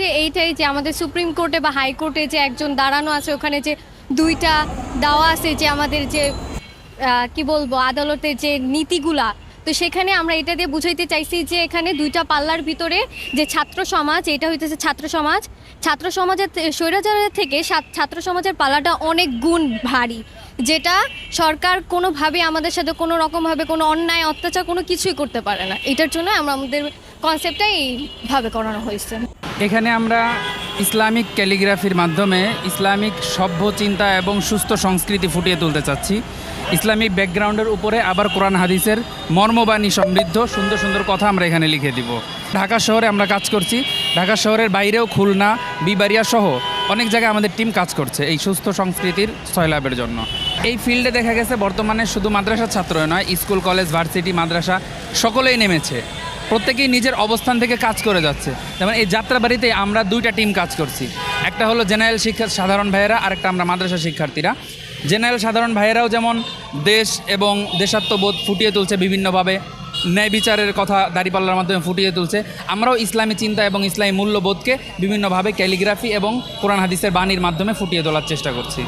যে এইটাই যে আমাদের সুপ্রিম কোর্টে বা হাইকোর্টে যে একজন দাঁড়ানো আছে, ওখানে যে দুইটা দাওয়া আছে যে আমাদের যে কি বলব আদালতের যে নীতিগুলা তো সেখানে আমরা এটা দিয়ে বুঝাইতে চাইছি যে এখানে দুইটা পাল্লার ভিতরে যে ছাত্র সমাজ, এটা হইতেছে ছাত্র সমাজ। ছাত্র সমাজের স্বৈরাচারের থেকে ছাত্র সমাজের পাল্লাটা অনেক গুণ ভারী, যেটা সরকার কোনোভাবে আমাদের সাথে কোনো রকমভাবে কোনো অন্যায়, অত্যাচার কোনো কিছুই করতে পারে না। এটার জন্য আমরা আমাদের কনসেপ্টটাই এইভাবে করানো হয়েছে। এখানে আমরা ইসলামিক ক্যালিগ্রাফির মাধ্যমে ইসলামিক সভ্য চিন্তা এবং সুস্থ সংস্কৃতি ফুটিয়ে তুলতে চাচ্ছি। ইসলামিক ব্যাকগ্রাউন্ডের উপরে আবার কোরআন হাদিসের মর্মবাণী সমৃদ্ধ, সুন্দর সুন্দর কথা আমরা এখানে লিখে দিব। ঢাকা শহরে আমরা কাজ করছি। ঢাকা শহরের বাইরেও খুলনা বিবারিয়া সহ অনেক জায়গায় আমাদের টিম কাজ করছে এই সুস্থ সংস্কৃতির সয়লাভের জন্য। এই ফিল্ডে দেখা গেছে বর্তমানে শুধু মাদ্রাসার ছাত্র নয়, স্কুল, কলেজ, ভার্সিটি, মাদ্রাসা সকলেই নেমেছে। প্রত্যেকেই নিজের অবস্থান থেকে কাজ করে যাচ্ছে। যেমন এই যাত্রাবাড়িতে আমরা দুইটা টিম কাজ করছি। একটা হলো জেনারেল শিক্ষা সাধারণ ভাইয়েরা আর একটা আমরা মাদ্রাসা শিক্ষার্থীরা। জেনারেল সাধারণ ভাইয়েরাও যেমন দেশ এবং দেশাত্মবোধ ফুটিয়ে তুলছে বিভিন্নভাবে, ন্যায় বিচারের কথা দাঁড়িপাল্লার মাধ্যমে ফুটিয়ে তুলছে। আমরাও ইসলামী চিন্তা এবং ইসলামী মূল্যবোধকে বিভিন্নভাবে ক্যালিগ্রাফি এবং কোরআন হাদিসের বাণীর মাধ্যমে ফুটিয়ে তোলার চেষ্টা করছি।